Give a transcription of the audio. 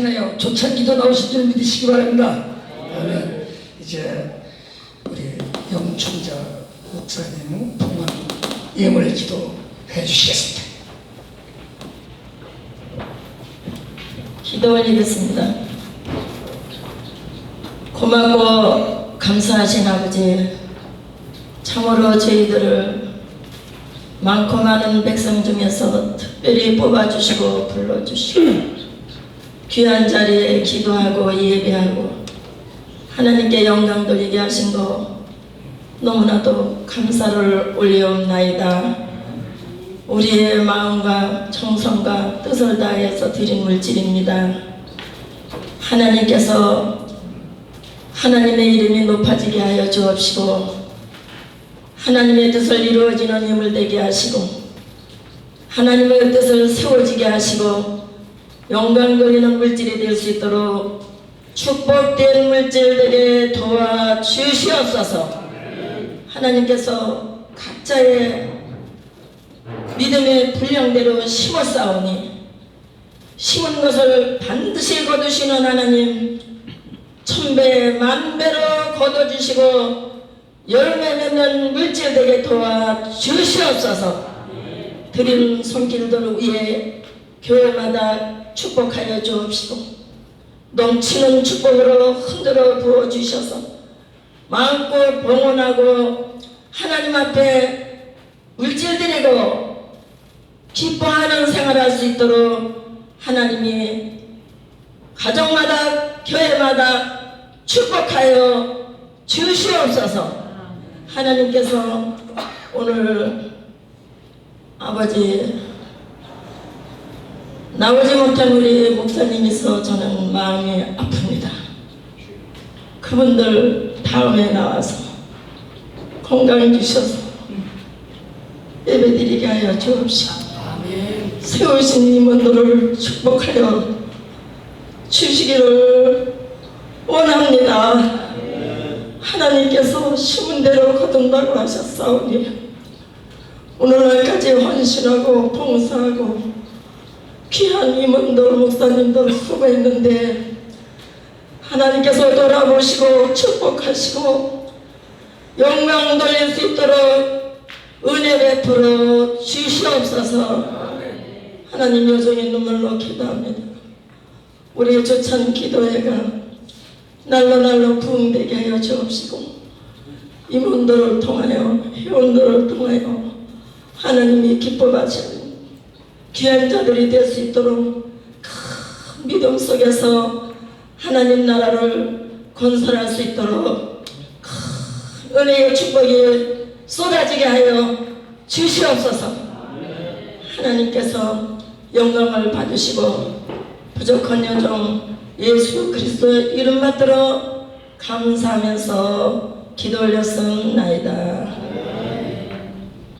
행하여 조찬 기도 나오실 줄 믿으시기 바랍니다. 아멘. 이제 우리 영춘자 목사님 봉헌 예물 기도 해주시겠습니다. 기도 올리겠습니다. 고맙고 감사하신 아버지, 참으로 저희들을 많고 많은 백성 중에서 특별히 뽑아주시고 불러주시고 귀한 자리에 기도하고 예배하고 하나님께 영광 돌리게 하신 거 너무나도 감사를 올리옵나이다. 우리의 마음과 정성과 뜻을 다해서 드린 물질입니다. 하나님께서 하나님의 이름이 높아지게 하여 주옵시고 하나님의 뜻을 이루어지는 힘을 되게 하시고 하나님의 뜻을 세워지게 하시고 영광 돌리는 물질이 될 수 있도록 축복된 물질들에 도와 주시옵소서. 하나님께서 각자의 믿음의 분량대로 심었사오니 심은 것을 반드시 거두시는 하나님 천배 만배로 거둬주시고 열매 맺는 물질 되게 도와 주시옵소서. 드린 손길들 위에 교회마다 축복하여 주옵시고 넘치는 축복으로 흔들어 부어주셔서 마음껏 봉헌하고 하나님 앞에 물질 드리고 기뻐하는 생활할 수 있도록 하나님이 가정마다 교회마다 축복하여 주시옵소서. 하나님께서 오늘 아버지 나오지 못한 우리 목사님 있어 저는 마음이 아픕니다 그분들 다음에 나와서 건강 주셔서 예배드리게 하여 주옵시고 세우신 임원들을 축복하여 주시기를 원합니다. 하나님께서 심은 대로 거둔다고 하셨사오니 오늘날까지 헌신하고 봉사하고 임원들 목사님들 수고했는데 하나님께서 돌아보시고 축복하시고 영광 돌릴 수 있도록 은혜 베풀어 주시옵소서. 하나님 여종의 눈물로 기도합니다. 우리의 조찬 기도회가 날로 날로 부흥되게 하여 주옵시고 임원들을 통하여 회원들을 통하여 하나님이 기뻐하시는 귀한 자들이 될 수 있도록 큰 믿음 속에서 하나님 나라를 건설할 수 있도록 큰 은혜의 축복이 쏟아지게 하여 주시옵소서 하나님께서 영광을 받으시고 부족한 여종 예수 그리스도의 이름 받들어 감사하면서 기도 올렸음나이다.